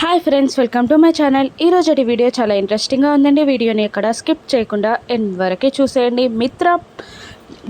Hi friends welcome to my channel ఈరోజు video చాలా ఇంట్రెస్టింగ్గా ఉందండి. వీడియోని ఎక్కడ స్కిప్ చేయకుండా ఎండ్ వరకే చూసేయండి. మిత్ర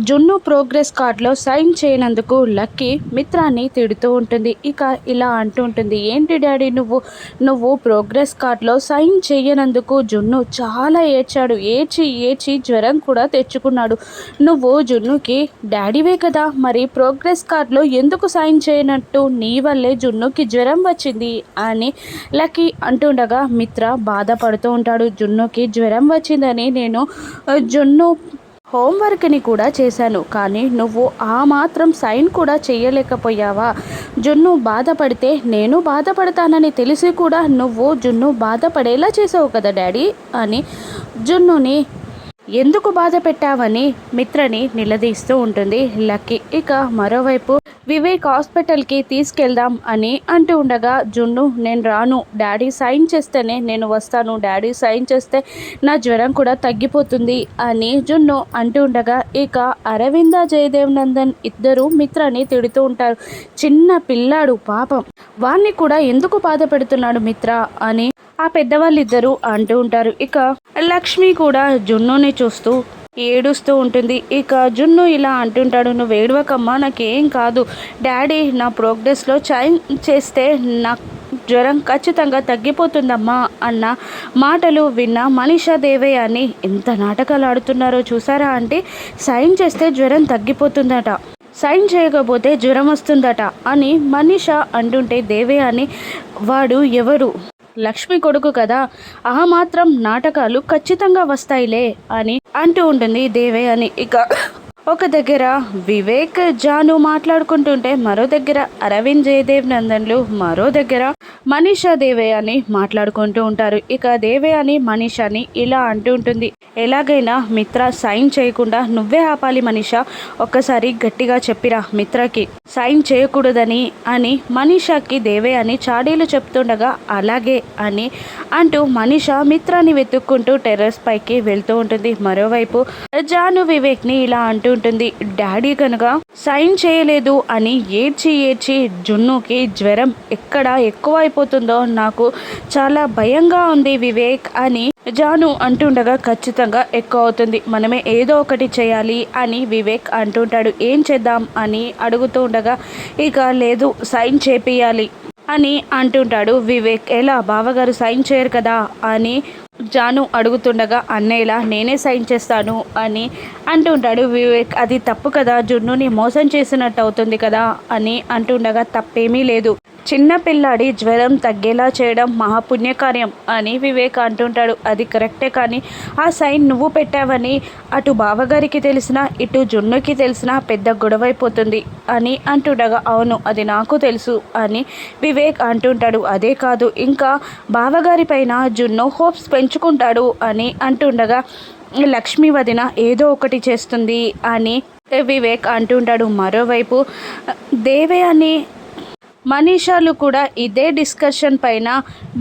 జున్ను ప్రోగ్రెస్ కార్డులో సైన్ చేయనందుకు లక్కీ మిత్రాన్ని తిడుతూ ఉంటుంది. ఇక ఇలా అంటూ ఉంటుంది. ఏంటి డాడీ నువ్వు? నువ్వు ప్రోగ్రెస్ కార్డులో సైన్ చేయనందుకు జున్ను చాలా ఏడ్చాడు. ఏడ్చి ఏడ్చి జ్వరం కూడా తెచ్చుకున్నాడు. నువ్వు జున్నుకి డాడీవే కదా? మరి ప్రోగ్రెస్ కార్డులో ఎందుకు సైన్ చేయనట్టు నీ వల్లే జున్నుకి జ్వరం వచ్చింది? అని లక్కీ అంటుండగా మిత్ర బాధపడుతూ ఉంటాడు. జున్నుకి జ్వరం వచ్చిందని నేను జున్ను హోంవర్క్ని కూడా చేశాను. కానీ నువ్వు ఆ మాత్రం సైన్ కూడా చేయలేకపోయావా? జున్ను బాధపడితే నేను బాధపడతానని తెలిసి కూడా నువ్వు జున్ను బాధపడేలా చేసావు కదా డాడీ అని జున్నుని ఎందుకు బాధ పెట్టావని మిత్రని నిలదీస్తూ ఉంటుంది. లక్కీ ఇక మరోవైపు వివేక్ హాస్పిటల్కి తీసుకెళ్దాం అని అంటూ ఉండగా జున్ను నేను రాను. డాడీ సైన్ చేస్తేనే నేను వస్తాను. డాడీ సైన్ చేస్తే నా జ్వరం కూడా తగ్గిపోతుంది అని జున్ను అంటూ ఉండగా ఇక అరవింద జయదేవ్ నందన్ ఇద్దరు మిత్రని తిడుతూ ఉంటారు. చిన్న పిల్లాడు పాపం. వాణ్ణి కూడా ఎందుకు బాధ పెడుతున్నాడు మిత్ర? అని ఆ పెద్దవాళ్ళిద్దరూ అంటూ ఉంటారు. ఇక లక్ష్మి కూడా జున్నుని చూస్తూ ఏడుస్తూ ఉంటుంది. ఇక జున్ను ఇలా అంటుంటాడు నువ్వు ఏడవకమ్మా నాకేం కాదు. డాడీ నా ప్రోగ్రెస్లో చైన్ చేస్తే నా జ్వరం ఖచ్చితంగా తగ్గిపోతుందమ్మా అన్న మాటలు విన్న మనీషా దేవే అని ఎంత నాటకాలు ఆడుతున్నారో చూసారా అంటే సైన్ చేస్తే జ్వరం తగ్గిపోతుందట. సైన్ చేయకపోతే జ్వరం వస్తుందట అని మనీషా అంటుంటే దేవే అని వాడు ఎవరు? లక్ష్మి కొడుకు కదా ఆ మాత్రం నాటకాలు ఖచ్చితంగా వస్తాయిలే అని అంటూ ఉంటుంది దేవే అని ఇక ఒక దగ్గర వివేక్ జాను మాట్లాడుకుంటుంటే మరో దగ్గర అరవింద్ జయదేవ్ నందన్లు మరో దగ్గర మనీషా దేవే అని మాట్లాడుకుంటూ ఉంటారు. ఇక దేవే అని మనీషాని ఇలా అంటూ ఉంటుంది. ఎలాగైనా మిత్ర సైన్ చేయకుండా నువ్వే ఆపాలి మనీషా. ఒక్కసారి గట్టిగా చెప్పిరా మిత్రకి. సైన్ చేయకూడదని అని మనీషాకి దేవే అని చాడీలు చెప్తుండగా అలాగే అని అంటూ మనీషా మిత్రాన్ని వెతుక్కుంటూ టెర్రస్ పైకి వెళ్తూ ఉంటుంది. మరోవైపు జాను వివేక్ని ఇలా అంటూ ఉంటుంది. డాడీ కనుక సైన్ చేయలేదు అని ఏడ్చి ఏడ్చి జున్నుకి జ్వరం ఎక్కడ ఎక్కువ అయిపోతుందో నాకు చాలా భయంగా ఉంది వివేక్ అని జాను అంటుండగా ఖచ్చితంగా ఎక్కువ అవుతుంది. మనమే ఏదో ఒకటి చేయాలి అని వివేక్ అంటుంటాడు. ఏం చేద్దాం అని అడుగుతూ ఉండగా ఇక లేదు సైన్ చేపియాలి అని అంటుంటాడు వివేక్. ఎలా? బావగారు సైన్ చేయరు కదా అని జాను అడుగుతుండగా అన్నయ్యలా నేనే సైన్ చేస్తాను అని అంటుంటాడు వివేక్. అది తప్పు కదా జున్నుని మోసం చేసినట్టు అవుతుంది కదా అని అంటుండగా తప్పేమీ లేదు. చిన్నపిల్లాడి జ్వరం తగ్గేలా చేయడం మహాపుణ్యకార్యం అని వివేక్ అంటుంటాడు. అది కరెక్టే కానీ ఆ సైన్ నువ్వు పెట్టావని అటు బావగారికి తెలిసినా ఇటు జున్నుకి తెలిసినా పెద్ద గొడవైపోతుంది అని అంటుండగా అవును అది నాకు తెలుసు అని వివేక్ అంటుంటాడు. అదే కాదు ఇంకా బావగారి పైన జున్ను హోప్స్ పెంచుకుంటాడు అని అంటుండగా లక్ష్మీ వదిన ఏదో ఒకటి చేస్తుంది అని వివేక్ అంటుంటాడు. మరోవైపు దేవే అని మనీషాలు కూడా ఇదే డిస్కషన్ పైన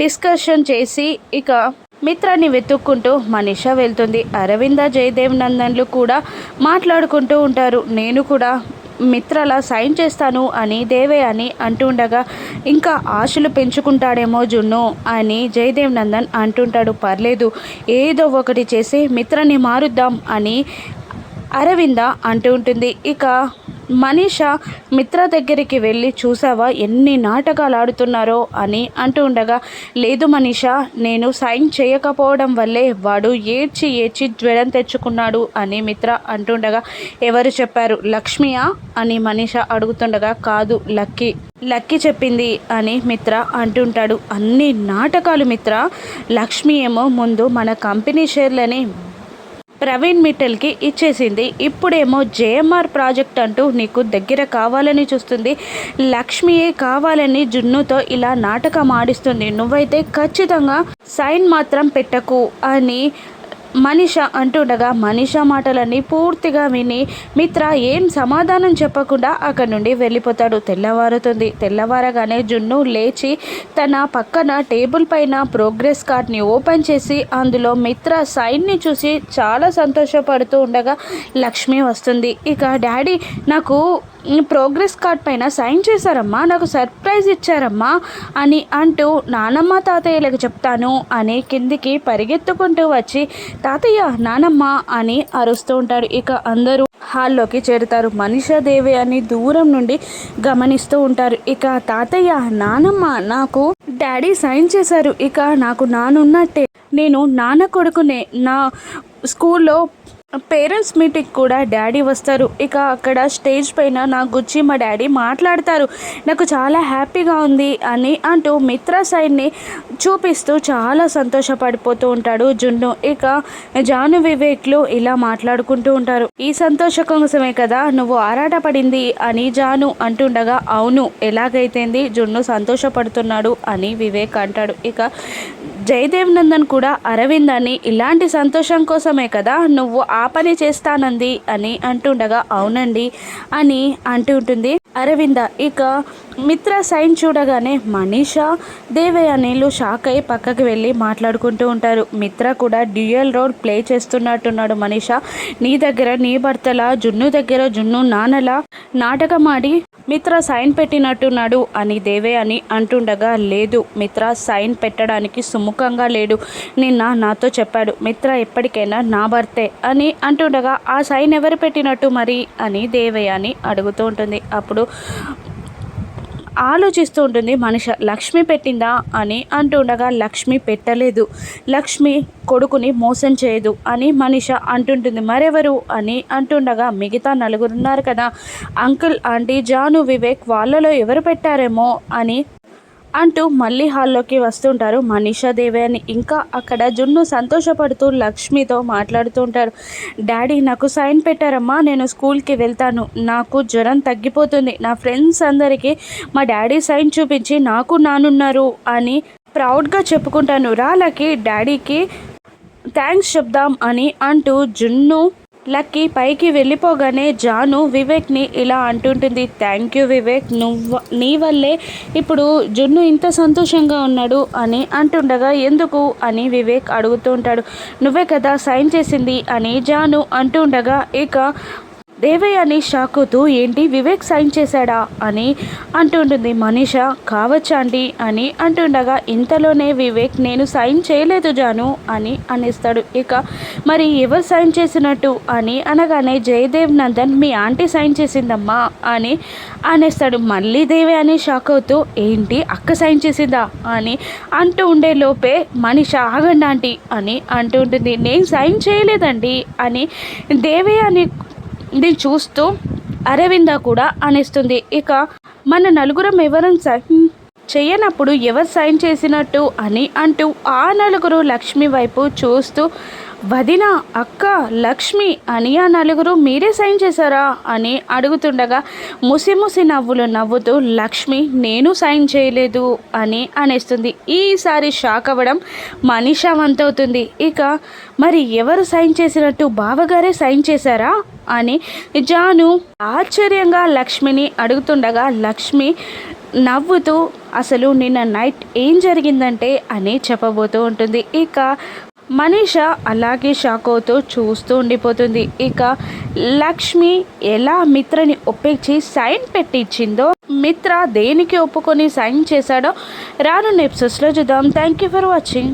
డిస్కషన్ చేసి ఇక మిత్రాన్ని వెతుక్కుంటూ మనీషా వెళ్తుంది. అరవింద జయదేవ్ నందన్లు కూడా మాట్లాడుకుంటూ ఉంటారు. నేను కూడా మిత్రలా సైన్ చేస్తాను అని దేవే అని అంటుండగా ఇంకా ఆశలు పెంచుకుంటాడేమో జున్ను అని జయదేవ్ నందన్ అంటుంటాడు. పర్లేదు ఏదో ఒకటి చేసి మిత్రని మారుద్దాం అని అరవింద అంటూ ఉంటుంది. ఇక మనీష మిత్ర దగ్గరికి వెళ్ళి చూసావా ఎన్ని నాటకాలు ఆడుతున్నారో అని అంటూ ఉండగా లేదు మనీష నేను సైన్ చేయకపోవడం వల్లే వాడు ఏడ్చి ఏడ్చి జ్వరం తెచ్చుకున్నాడు అని మిత్ర అంటుండగా ఎవరు చెప్పారు? లక్ష్మియా? అని మనీష అడుగుతుండగా కాదు లక్కీ. లక్కీ చెప్పింది అని మిత్ర అంటుంటాడు అన్ని నాటకాలు మిత్ర. లక్ష్మి ఏమో ముందు మన కంపెనీ షేర్లని ప్రవీణ్ మిట్టల్కి ఇచ్చేసింది. ఇప్పుడేమో జేఎంఆర్ ప్రాజెక్ట్ అంటూ నీకు దగ్గర కావాలని చూస్తుంది. లక్ష్మియే కావాలని జున్నుతో ఇలా నాటకం ఆడిస్తుంది. నువ్వైతే ఖచ్చితంగా సైన్ మాత్రం పెట్టకు అని మనిష అంటుండగా మనిష మాటలన్నీ పూర్తిగా విని మిత్ర ఏం సమాధానం చెప్పకుండా అక్కడి నుండి వెళ్ళిపోతాడు. తెల్లవారుతుంది. తెల్లవారగానే జున్ను లేచి తన పక్కన టేబుల్ పైన ప్రోగ్రెస్ కార్డ్ని ఓపెన్ చేసి అందులో మిత్ర సైన్ని చూసి చాలా సంతోషపడుతూ ఉండగా లక్ష్మి వస్తుంది. ఇక డాడీ నాకు ప్రోగ్రెస్ కార్డ్ పైన సైన్ చేశారమ్మా నాకు సర్ప్రైజ్ ఇచ్చారమ్మా అని అంటూ నానమ్మ తాతయ్యలకు చెప్తాను అని కిందికి పరిగెత్తుకుంటూ వచ్చి తాతయ్య నానమ్మ అని అరుస్తూ ఉంటాడు ఇక అందరూ హాల్లోకి చేరుతారు. దేవి అని దూరం నుండి గమనిస్తూ ఉంటారు. ఇక తాతయ్య నానమ్మ నాకు డాడీ సైన్ చేశారు. ఇక నాకు నానున్నట్టే. నేను నాన్న కొడుకునే నా స్కూల్లో పేరెంట్స్ మీటింగ్ కూడా డాడీ వస్తారు. ఇక అక్కడ స్టేజ్ పైన నా గుచ్చి మా డాడీ మాట్లాడతారు. నాకు చాలా హ్యాపీగా ఉంది అని అంటూ మిత్ర సైడ్ని చూపిస్తూ చాలా సంతోషపడిపోతూ ఉంటాడు జున్ను. ఇక జాను వివేక్లు ఇలా మాట్లాడుకుంటూ ఉంటారు. ఈ సంతోష కోసమే కదా నువ్వు ఆరాటపడింది అని జాను అంటుండగా అవును ఎలాగైతేంది? జున్ను సంతోషపడుతున్నాడు అని వివేక్ అంటాడు. ఇక జయదేవ్ నందన్ కూడా అరవింద్ అని ఇలాంటి సంతోషం కోసమే కదా నువ్వు ఆ పని చేస్తానంది అని అంటుండగా అవునండి అని అంటుంటుంది అరవింద ఇక మిత్ర సైన్ చూడగానే మనీషా దేవయానీలు షాక్ అయి పక్కకి వెళ్ళి మాట్లాడుకుంటూ ఉంటారు. మిత్ర కూడా డ్యూయల్ రోల్ ప్లే చేస్తున్నట్టున్నాడు మనీషా. నీ దగ్గర నీ భర్తలా జున్ను దగ్గర జున్ను నాన్నల నాటకమాడి మిత్ర సైన్ పెట్టినట్టున్నాడు అని దేవే అని అంటుండగా లేదు మిత్ర సైన్ పెట్టడానికి సుముఖంగా లేడు. నిన్న నాతో చెప్పాడు మిత్ర ఎప్పటికైనా నా భర్తే అని అంటుండగా ఆ సైన్ ఎవరు పెట్టినట్టు మరి అని దేవయ్య అని అడుగుతూ ఉంటుంది. అప్పుడు ఆలోచిస్తూ ఉంటుంది మనిష లక్ష్మి పెట్టిందా? అని అంటుండగా లక్ష్మి పెట్టలేదు. లక్ష్మి కొడుకుని మోసం చేయదు అని మనిష అంటుంటుంది. మరెవరు? అని అంటుండగా మిగతా నలుగురున్నారు కదా. అంకుల్ ఆంటీ జాను వివేక్ వాళ్ళలో ఎవరు పెట్టారేమో అని అంటూ మళ్ళీ హాల్లోకి వస్తుంటారు. మనీషా దేవి అని ఇంకా అక్కడ జున్ను సంతోషపడుతూ లక్ష్మితో మాట్లాడుతూ ఉంటారు. డాడీ నాకు సైన్ పెట్టారమ్మా నేను స్కూల్కి వెళ్తాను. నాకు జ్వరం తగ్గిపోతుంది. నా ఫ్రెండ్స్ అందరికీ మా డాడీ సైన్ చూపించి నాకు నానున్నారు అని ప్రౌడ్గా చెప్పుకుంటాను. రాళ్ళకి డాడీకి థ్యాంక్స్ చెప్దాం అని అంటూ జున్ను లక్కీ పైకి వెళ్ళిపోగానే జాను వివేక్ని ఇలా అంటుంటుంది థ్యాంక్ యూ వివేక్ నువ్వు నీ వల్లే ఇప్పుడు జున్ను ఇంత సంతోషంగా ఉన్నాడు అని అంటుండగా ఎందుకు? అని వివేక్ అడుగుతూ ఉంటాడు. నువ్వే కదా సైన్ చేసింది అని జాను అంటుండగా ఇక దేవయ్యని షాకుతూ ఏంటి వివేక్ సైన్ చేశాడా అని అంటుంటుంది మనీష. కావచ్చా అండి అని అంటుండగా ఇంతలోనే వివేక్ నేను సైన్ చేయలేదు జాను అని అనేస్తాడు. ఇక మరి ఎవరు సైన్ చేసినట్టు అని అనగానే జయదేవ్ నందన్ మీ ఆంటీ సైన్ చేసిందమ్మా అని అనేస్తాడు. మళ్ళీ దేవే అని షాక్ అవుతూ ఏంటి అక్క సైన్ చేసిందా అని అంటూ ఉండే లోపే మనిషి ఆగండి ఆంటీ అని అంటూ ఉంటుంది నేను సైన్ చేయలేదండి అని దేవే అని ఇది చూస్తూ అరవింద కూడా అనేస్తుంది. ఇక మన నలుగురం ఎవరం చేయనప్పుడు ఎవరు సైన్ చేసినట్టు అని అంటూ ఆ నలుగురు లక్ష్మి వైపు చూస్తూ వదిన అక్క లక్ష్మి అని ఆ నలుగురు మీరే సైన్ చేశారా? అని అడుగుతుండగా ముసి ముసి నవ్వులు నవ్వుతూ లక్ష్మి నేను సైన్ చేయలేదు అని అనేస్తుంది. ఈసారి షాక్ అవ్వడం మనీషా వంతవుతుంది ఇక మరి ఎవరు సైన్ చేసినట్టు బావగారే సైన్ చేశారా? అని జాను ఆశ్చర్యంగా లక్ష్మిని అడుగుతుండగా లక్ష్మి నవ్వుతూ అసలు నిన్న నైట్ ఏం జరిగిందంటే అని చెప్పబోతూ ఉంటుంది. ఇక మనీష అలాగే షాక్ అవుతూ చూస్తూ ఉండిపోతుంది. ఇక లక్ష్మి ఎలా మిత్రని ఒప్పించి సైన్ పెట్టించిందో మిత్ర దేనికి ఒప్పుకొని సైన్ చేశాడో రాను ఎపిసోడ్స్లో చూద్దాం. Thank you for watching